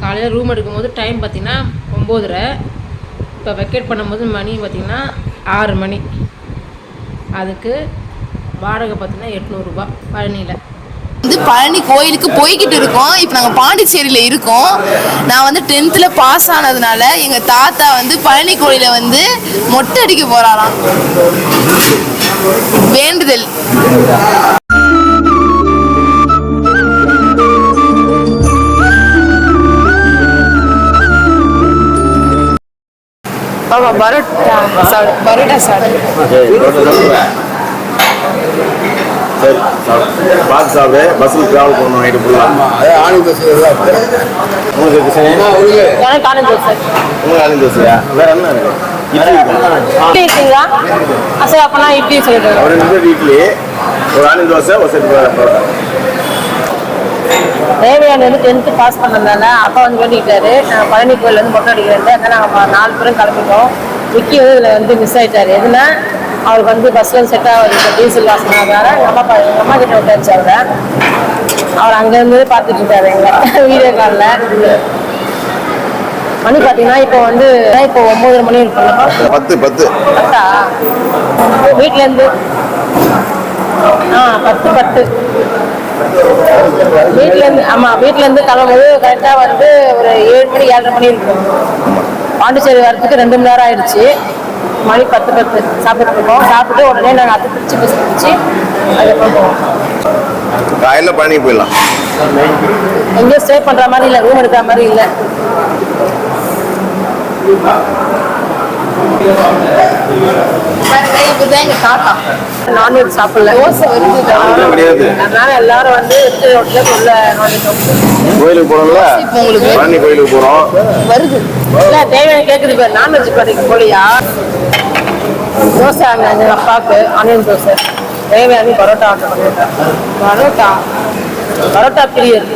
காலையில் ரூம் எடுக்கும்போது டைம் பார்த்திங்கன்னா ஒம்போதரை. இப்போ வெக்கேட் பண்ணும்போது மணி பார்த்திங்கன்னா ஆறு மணி. அதுக்கு வாடகை பார்த்திங்கன்னா எட்நூறுரூபா பழனியில். வந்து பழனி கோயிலுக்கு போய்கிட்டு இருக்கோம். இப்போ நாங்கள் பாண்டிச்சேரியில் இருக்கோம். நான் வந்து டென்த்தில் பாஸ் ஆனதுனால எங்கள் தாத்தா வந்து பழனி கோயிலை வந்து மொட்டை அடிக்க போகிறாராம் வேண்டுதல். பாபா பரோட்டா சாப்பிடு பரோட்டா சாப்பிடு சரி பார்த்து சாப்பிடு பஸ்ஸில் ட்ராவல் பண்ணணும் நைட்டு ஃபுல்லாக ஆணி பஸ் உங்களுக்கு சரி. எனக்கு ஆனந்த் தோசை உங்களுக்கு ஆனந்த் தோசையா வேற என்ன இருக்கு இட்லி இருக்குங்களா சரி இட்லி சொல்லிடுறேன் ஒரு நிமிஷம் இட்லி ஒரு ஆனந்த் தோசை ஒரு செட் பரோட்டா தேவையான வந்து டென்த்து பாஸ் பண்ணதுனால அப்பா வந்து வேண்டிக்கிட்டாரு நான் பழனி கோயில் வந்து மொட்டை அடிக்கிறேன் அதனால் நாங்கள் நாலு பேரும் கிளம்பிட்டோம் விக்கி வந்து இதில் வந்து மிஸ் ஆயிட்டாரு. எதுனா அவருக்கு வந்து பஸ்ஸில் செட் ஆகுது டீசல் வாசனாதால எங்கள் அம்மா பா- எங்கள் அம்மா கிட்ட விட்டாச்சு அவரை. அவர் அங்கேருந்து பார்த்துட்டு இருக்காரு எங்களை வீடியோ காலில் மணி பார்த்தீங்கன்னா இப்போ வந்து இப்போ ஒம்பது மணி இருக்கும் பத்து பத்து. பத்தா? வீட்டிலேருந்து ஆ பத்து பத்து. வீட்டிலேருந்து ஆமாம் வீட்டிலேருந்து கிளம்பும்போது கரெக்டாக வந்து ஒரு ஏழு மணி ஏழரை மணி இருக்கும். பாண்டிச்சேரி வரதுக்கு ரெண்டு மணி நேரம் ஆயிடுச்சு. மணி பத்து பத்து. சாப்பிட்டு இருக்கோம். சாப்பிட்டு உடனே நாங்கள் அத்தை பிடிச்சி பஸ் பிடிச்சி அதுக்கப்புறம் போவோம். காலையில் பழனி போயிடலாம்? எங்கேயும் ஸ்டே பண்ணுற மாதிரி இல்லை ரூம் எடுக்கிற மாதிரி இல்லை. இதுதான் எங்கள் தாத்தா நான்வெஜ் சாப்பிடல தோசை வருது அதனால எல்லாரும் வந்து ரோட்டில் உள்ள நான்வெஜ் கோயிலுக்கு போகிறோம்ல இப்போ உங்களுக்கு பழனி கோயிலுக்கு போகிறோம் வருது. இல்ல தேவையான கேக்குது பேர் நான்வெஜ் கடைக்கு போலியா? தோசை அங்க எங்க அப்பாவுக்கு. ஆனியன் தோசை. தேவையான பரோட்டா ஆர்டர் பண்ணிருக்கேன் பரோட்டா. பரோட்டா பிரியர்.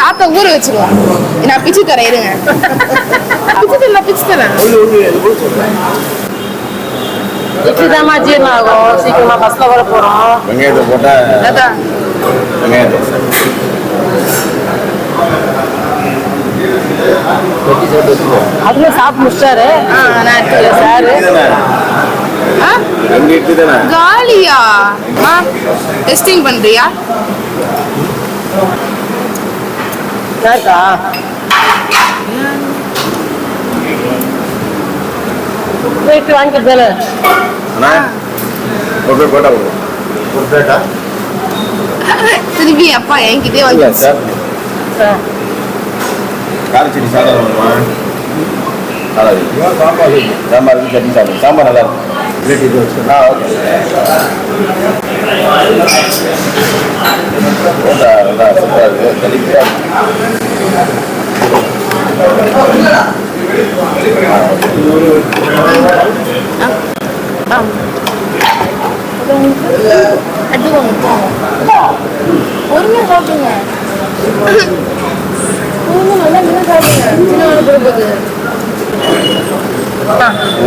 தாத்தா ஊற வச்சிருவோம். நான் பிச்சு தரேன் இருங்க. பிச்சு தரேன் பிச்சு தரேன். இட்லி தாம்மா ஜீரணம் ஆகும். சீக்கிரமா பஸ்ல வர போறோம். வெங்காயத்தை போட்டால் தாத்தா வெங்காய தோசை அதுல சாப்பிட்டு முடிச்சாரு. நான் சாரு. காலியா? ஆ? டெஸ்டிங் பண்றியா? யாருக்கா போயிட்டு வாங்கிட்டு தானே? ஒரு பேர் போட்டா ஒரு பிளேட்டா திருப்பி அப்பா என்கிட்டே வந்து சார். ஆ. கார சட்னி சாதம் சாம்பார். சாம்பார் சட்னி சாதம். சாம்பார் நல்லா இருக்கும். தெளிவாக இருக்கு. பொறுமையா சாப்பிடுங்க.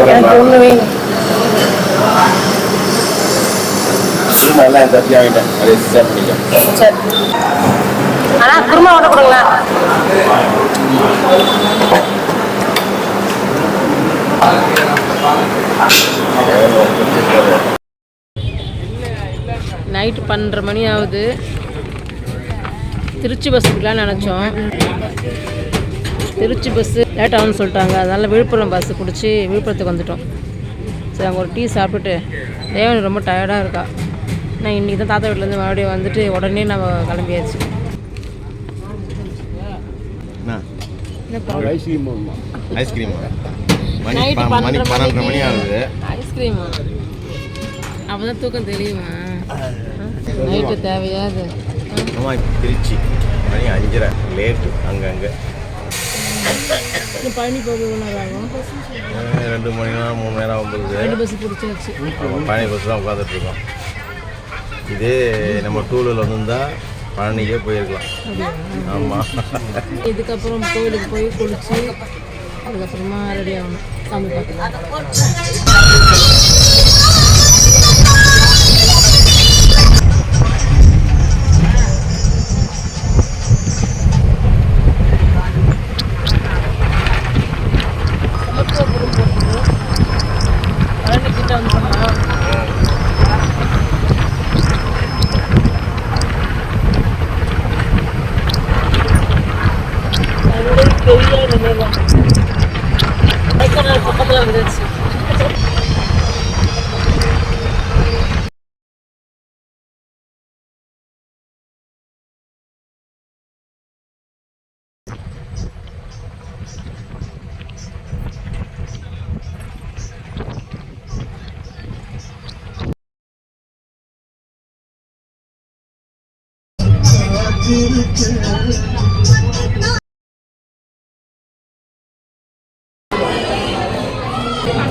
எனக்கு ஒண்ணு வேணும் இந்த வாங்கிட்டேன் அதை பண்ணிக்கலாம் சரி ஆனா குருமா ஓட கொடுங்களேன் நைட்டு பன்னெண்டு மணி ஆகுது. திருச்சி பஸ்ஸுக்குலாம் நினச்சோம். திருச்சி பஸ்ஸு லேட் ஆகும்னு சொல்லிட்டாங்க. அதனால் விழுப்புரம் பஸ்ஸு பிடிச்சி விழுப்புரத்துக்கு வந்துட்டோம். சரி அங்கே ஒரு டீ சாப்பிட்டுட்டு தேவன் ரொம்ப டயர்டாக இருக்கா. நான் இன்றைக்கி தான் தாத்தா வீட்டிலேருந்து மறுபடியும் வந்துட்டு உடனே நம்ம கிளம்பியாச்சு. ஐஸ்கிரீம் மணி நைட்டு ப- மணி ஆகுது. ஐஸ்கிரீமா அப்போ தூக்கம் தெரியுமா? நைட்டு தேவையா அது ஆமாம் திருச்சி. மணி அஞ்சரை. லேட்டு அங்கங்கே பழனி போக ஆகும்? ரெண்டு மணி நேரம் மூணு நேரம் ஆகும்போது ரெண்டு பஸ் பிடிச்சாச்சு பழனி பஸ் தான் உட்காந்துட்டு இருக்கோம். இதே நம்ம டூலூரில் வந்திருந்தா பழனிக்கே போயிருக்கலாம். ஆமாம் இதுக்கப்புறம் கோவிலுக்கு போய் குளிச்சு அதுக்கப்புறமா ரெடி ஆகணும். சாமி பார்க்கலாம்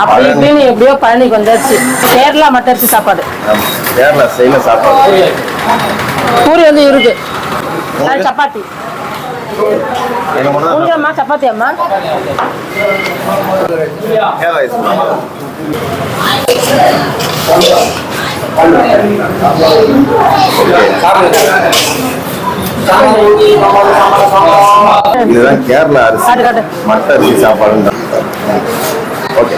அப்படி இப்படின்னு எப்படியோ பழனிக்கு வந்தாச்சு. கேரளா மட்டரிசி சாப்பாடு. ஆமா. கேரளா ஸ்டைலில் சாப்பாடு. பூரி. வந்து இருக்கு. சப்பாத்தி. அம்மா சப்பாத்தி அம்மா இதுதான் கேரளா அரிசி. மட்ட அரிசி சாப்பாடு ஓகே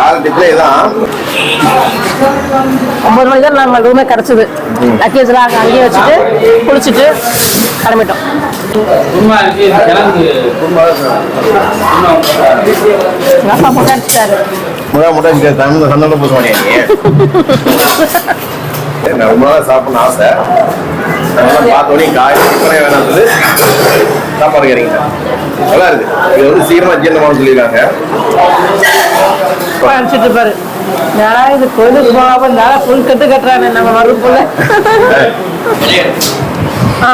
ஆறு டிப்ளே தான் ஒன்பது மணிக்கு தான் நம்ம ரூமே கிடச்சிது. லக்கேஜ்லாம் அங்கே அங்கேயே வச்சுட்டு குளிச்சுட்டு கிளம்பிட்டோம். எங்கள் அப்பா போட்டு அடிச்சிட்டாரு. முறை முட்டை தமிழ் சந்தோஷம் போக மாட்டேன் ரொம்ப நாள் சாப்பிடணும்னு ஆசை. அதெல்லாம் பார்த்தோன்னே காய் வேணாம் சொல்லி சாப்பாடு கேறீங்க நல்லா இருக்கு. இது வந்து சீக்கிரமா ஜீரணமானு சொல்லிடுறாங்க அப்பா அனுப்பிச்சிட்டு இருப்பாரு யாரா இது கோயிலுக்கு போகாம நேரா புல் கட்டு கட்டுறாங்க நம்ம மறுப்புல ஆ.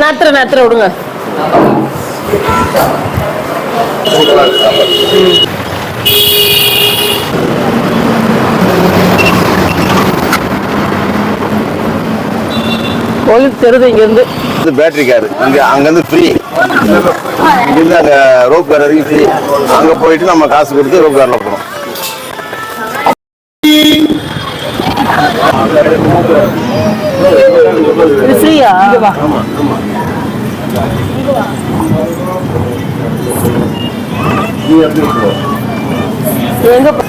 நத்துற நத்துற விடுங்க. கோயில் தெருது இங்கேருந்து. இது பேட்டரி காரு இங்க அங்கிருந்து ஃப்ரீ இங்கிருந்து அங்க ரோப் கார் வரைக்கும் ஃப்ரீ அங்க போயிட்டு நம்ம காசு கொடுத்து ரோப் கார்ல ஃப்ரீயா எங்க போ-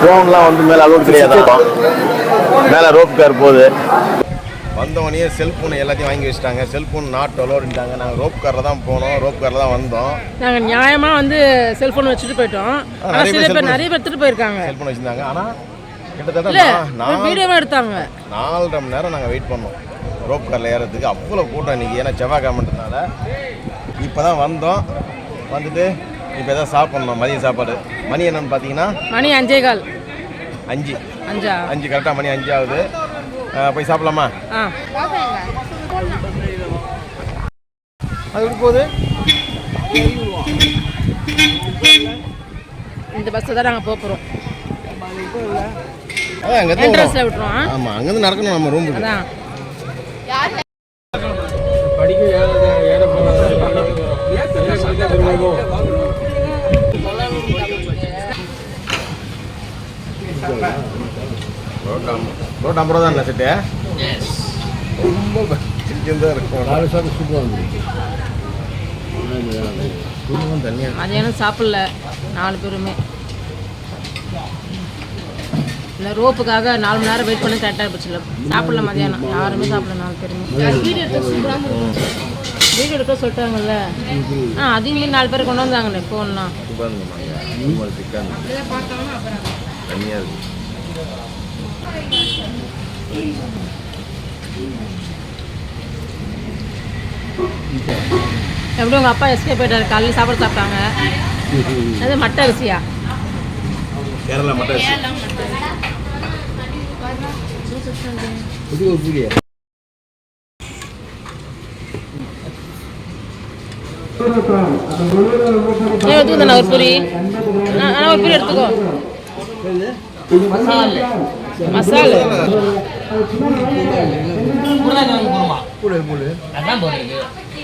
ஃபோன்லாம் வந்து மேலே அலோட் கிடையாது? மேலே ரோப் கார் போகுது. வந்தவொடனே செல்ஃபோன் எல்லாத்தையும் வாங்கி வச்சுட்டாங்க. செல்ஃபோன் நாட் அலோடுட்டாங்க நாங்கள் ரோப் காரில் தான் போனோம். ரோப் காரில் தான் வந்தோம். நாங்க நியாயமா வந்து செல்போன் வச்சுட்டு போயிட்டோம். ஆனா நிறைய சில பேர் நிறைய பேர் எடுத்துட்டு போயிருக்காங்க. செல்ஃபோன் வச்சுருந்தாங்க. ஆனால் கிட்டத்தட்ட இல்ல நா- நாலு வீடியோவா எடுத்தாங்க. நாலரை மணி நேரம் நாங்கள் வெயிட் பண்ணோம். ரோப் காரில் ஏறதுக்கு அவ்வளோ கூட்டம் இன்றைக்கி ஏன்னா செவ்வாய்க்கிழமைன்றதுனால இப்போ தான் வந்தோம். வந்துட்டு இப்போ தான் சாப்பிட்ணும்? மதியம் சாப்பாடு. மணி என்னன்னு பார்த்தீங்கன்னா மணி அஞ்சே கால். அஞ்சு. அஞ்சா? அஞ்சு கரெக்டாக மணி அஞ்சு ஆகுது. போய் சாப்பிடலாமா? ஆ. அது போகுது? இந்த பஸ்ஸை தான் நாங்கள் போக போகிறோம் அதான் அங்கேருந்து என்ட்ரன்ஸில் விட்டுருவோம் ஆ? ஆமாம் அங்கேருந்து நடக்கணும் நம்ம ரூமுக்கு அதான். ரோட் ஐம்பது ரூபா தான் செட்டு ரொம்ப சிக்கன் தான் இருக்கும் நாலு சாப்பிட்டு சூப்பராக குடும்பம் தனியாக மதியானம் சாப்பிடல. நாலு பேருமே. இந்த ரோப்புக்காக நாலு மணி நேரம் வெயிட் பண்ணி கரெக்டாக போச்சுல சாப்பிடல மதியானம் யாருமே சாப்பிடல நாலு பேருமே. வீடியோ எடுக்க சொல்லிட்டாங்கல்ல. ஆ அதையும் மீறி நாலு பேர் கொண்டு வந்தாங்களே ஃபோன்லாம். எப்படி உங்கள் அப்பா எஸ்கே போயிட்டாரு? காலையில் சாப்பாடு சாப்பிட்டாங்க. அது மட்டை அரிசியா? கேரளா மட்டன் ஏன் எடுத்துக்கோ ஒரு பொரி ஒரு பொரி எடுத்துக்கோ மசாலா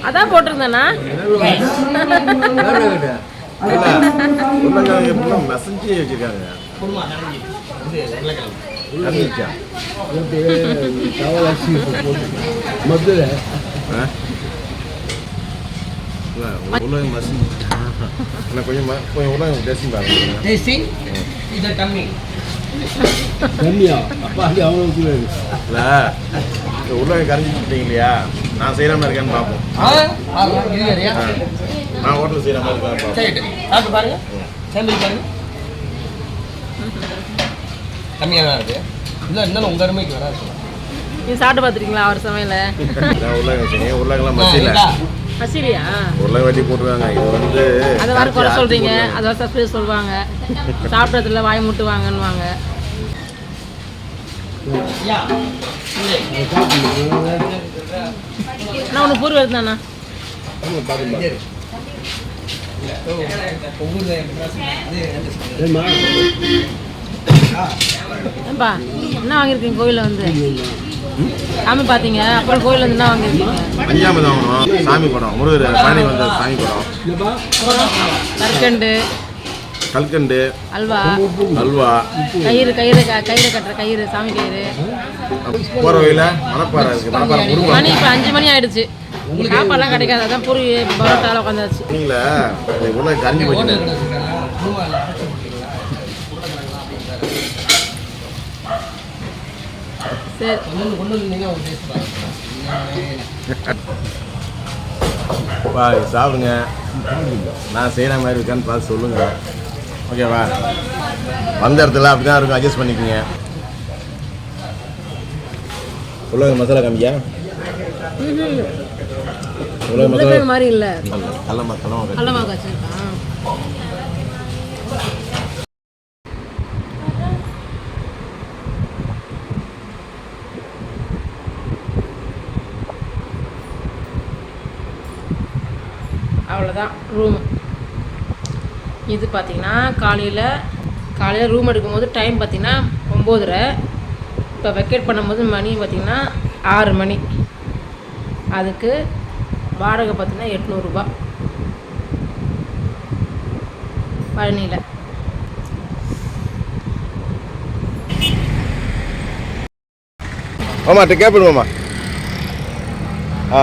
அதான் போட்டிருந்தேண்ணா மசஞ்சு வச்சிருக்காங்க ஆ? இல்ல, உருளைக்கிழங்கு மசஞ்சு இன்னும் கொஞ்சம் கொஞ்சம் டேஸ்டிங் பாருங்க டேஸ்டிங் இது கம்மி இல்லை கரைஞ்சி விட்டீங்க இல்லையா நான் செய்கிற மாதிரி இருக்கான்னு பார்ப்போம். நான் ஹோட்டலில் செய்கிற மாதிரி இருக்கான்னு பார்ப்போம் பாருங்க பாருங்க கம்மியாக தான் இருக்கு. இல்லை இருந்தாலும் உங்கள் அருமைக்கு வராது. நீ சாப்பிட்டு பார்த்துருக்கீங்களா அவர் சமையல? செய்யுங்க உருளைக்கிழங்கு மசியல மசிலியா உருளைக்கிழங்கு வெட்டி போட்டுருக்காங்க இது வந்து அதை வர குறை ஆட்டி அதை வர சஸ்பெண்ட் சொல்லுவாங்க. சாப்பிட்றதுல வாய் முட்டு வாங்கன்னுவாங்க நான் உனக்கு பூர்வ இருந்தாண்ணா ஏன்பா என்ன வாங்கியிருக்கீங்க கோயிலில் வந்து? சாமி பார்த்தீங்க அப்புறம் கோயிலில் வந்து என்ன வாங்கியிருக்கீங்க? அஞ்சாமது வாங்கணும். சாமி படம். முருகர் பழனி வந்த சாமி படம். கற்கண்டு. கல்கண்டு. அல்வா. அல்வா. கயிறு கயிறு க- கயிறு கட்டுற கயிறு சாமி கயிறு. போகிற வழியில் மணப்பாறை இருக்குது மணப்பாறை மணி முருகன் இப்போ அஞ்சு மணி ஆயிடுச்சு. சாப்பாடுலாம் கிடைக்காது. அதான் பூரி பரோட்டாவில் உட்காந்தாச்சு நீங்களே உருளை கரைஞ்சி போச்சு சரி கொண்டு கொண்டு வந்தீங்கன்னா ஒரு டேஸ்ட் பாருங்க வா சாப்பிடுங்க. நான் செய்கிற மாதிரி இருக்கான்னு பார்த்து சொல்லுங்க. ஓகேவா வந்த இடத்துல அப்படி தான் இருக்கும். அட்ஜஸ்ட் பண்ணிக்கோங்க. உருளை மசாலா காமிக்கா உருளை மசாலா மாதிரி இல்லை. கடல மசாலா கடல தான் ரூம் இது பார்த்திங்கன்னா காலையில் காலையில் ரூம் எடுக்கும்போது டைம் பார்த்திங்கன்னா ஒம்போதரை. இப்போ வெக்கேட் பண்ணும்போது மணி பார்த்தீங்கன்னா ஆறு மணி. அதுக்கு வாடகை பார்த்தீங்கன்னா எட்நூறுபா. பழனியில். மாமா கேப்பிடு மாமா. ஆ.